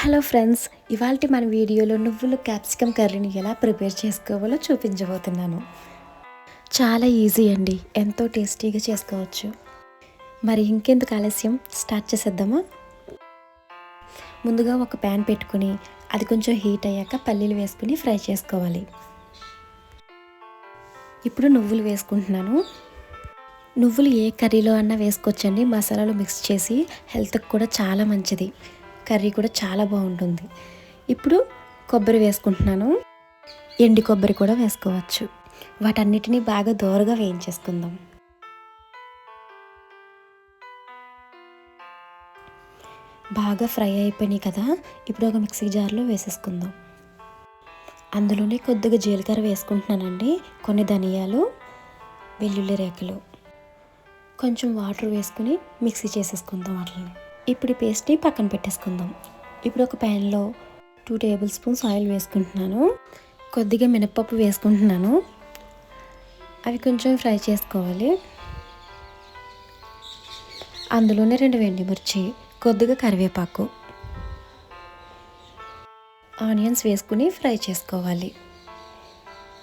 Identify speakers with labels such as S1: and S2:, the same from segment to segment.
S1: Hello friends ఇవాళ మన వీడియోలో నువ్వులు క్యాప్సికమ్ కర్రీని ఎలా ప్రిపేర్ చేసుకోవాలో చూపించబోతున్నాను. చాలా ఈజీ అండి ఎంతో టేస్టీగా చేసుకోవచ్చు. మరి ఇంకెందుకు ఆలస్యం? స్టార్ట్ చేసేద్దామా? ముందుగా ఒక ప్యాన్ పెట్టుకుని అది కొంచెం హీట్ అయ్యాక పల్లీలు వేసుకుని ఫ్రై చేసుకోవాలి. ఇప్పుడు నువ్వులు వేసుకుంటున్నాను. నువ్వులు ఏ కర్రీలో అన్నా వేసుకోవచ్చండి మసాలాలు మిక్స్ చేసి హెల్త్కి కూడా చాలా మంచిది. కర్రీ కూడా చాలా బాగుంటుంది. ఇప్పుడు కొబ్బరి వేసుకుంటున్నాను. ఎండి కొబ్బరి కూడా వేసుకోవచ్చు. వాటన్నిటిని బాగా దోరగా వేయించేసుకుందాం. బాగా ఫ్రై అయిపోయినాయి కదా ఇప్పుడు ఒక మిక్సీ జార్లో వేసేసుకుందాం. అందులోనే కొద్దిగా జీలకర్ర వేసుకుంటున్నానండి. కొన్ని ధనియాలు వెల్లుల్లి రేకలు. కొంచెం వాటర్ వేసుకుని మిక్సీ చేసేసుకుందాం అట్లనే. ఇప్పుడు ఈ పేస్ట్ని పక్కన పెట్టేసుకుందాం. ఇప్పుడు ఒక ప్యాన్లో టూ టేబుల్ స్పూన్స్ ఆయిల్ వేసుకుంటున్నాను. కొద్దిగా మినప్పప్పు వేసుకుంటున్నాను. అవి కొంచెం ఫ్రై చేసుకోవాలి. అందులోనే రెండు వెండి మిర్చి కొద్దిగా కరివేపాకు ఆనియన్స్ వేసుకుని ఫ్రై చేసుకోవాలి.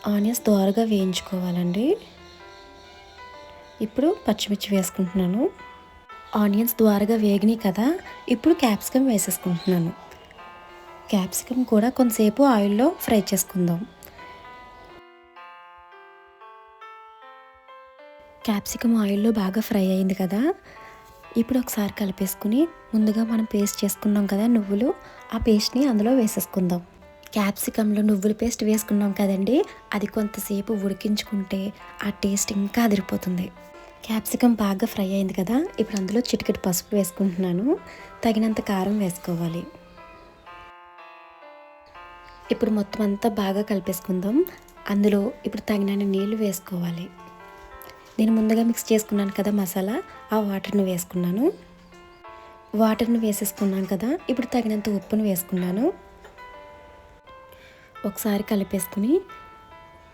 S1: ఆనియన్స్ దోరగా వేయించుకోవాలండి. ఇప్పుడు పచ్చిమిర్చి వేసుకుంటున్నాను. ఆనియన్స్ ద్వారగా వేగినాయి కదా ఇప్పుడు క్యాప్సికమ్ వేసేసుకుంటున్నాను. క్యాప్సికమ్ కూడా కొంతసేపు ఆయిల్లో ఫ్రై చేసుకుందాం. క్యాప్సికమ్ ఆయిల్లో బాగా ఫ్రై అయింది కదా ఇప్పుడు ఒకసారి కలిపేసుకుని ముందుగా మనం పేస్ట్ చేసుకున్నాం కదా నువ్వులు ఆ పేస్ట్ని అందులో వేసేసుకుందాం. క్యాప్సికంలో నువ్వుల పేస్ట్ వేసుకున్నాం కదండి అది కొంతసేపు ఉడికించుకుంటే ఆ టేస్ట్ ఇంకా అదిరిపోతుంది. క్యాప్సికం బాగా ఫ్రై అయింది కదా ఇప్పుడు అందులో చిటికెట్ పసుపు వేసుకుంటున్నాను. తగినంత కారం వేసుకోవాలి. ఇప్పుడు మొత్తం అంతా బాగా కలిపేసుకుందాం. అందులో ఇప్పుడు తగినన్ని నీళ్ళు వేసుకోవాలి. నేను ముందుగా మిక్స్ చేసుకున్నాను కదా మసాలా ఆ వాటర్ని వేసుకున్నాను. వాటర్ని వేసేసుకున్నాను కదా ఇప్పుడు తగినంత ఉప్పును వేసుకున్నాను. ఒకసారి కలిపేసుకుని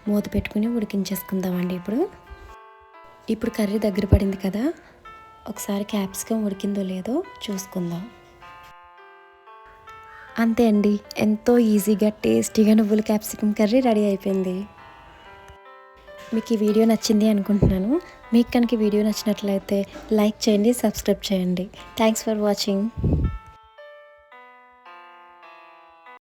S1: మూత పెట్టుకుని ఉడికించేసుకుందామండి ఇప్పుడు. ఇప్పుడు కర్రీ దగ్గర పడింది కదా ఒకసారి క్యాప్సికమ్ ఉడికిందో లేదో చూసుకుందాం. అంతే అండి ఎంతో ఈజీగా టేస్టీగా నువ్వుల క్యాప్సికమ్ కర్రీ రెడీ అయిపోయింది. మీకు ఈ వీడియో నచ్చింది అనుకుంటున్నాను. మీకు కనుక వీడియో నచ్చినట్లయితే లైక్ చేయండి సబ్స్క్రైబ్ చేయండి. Thanks for watching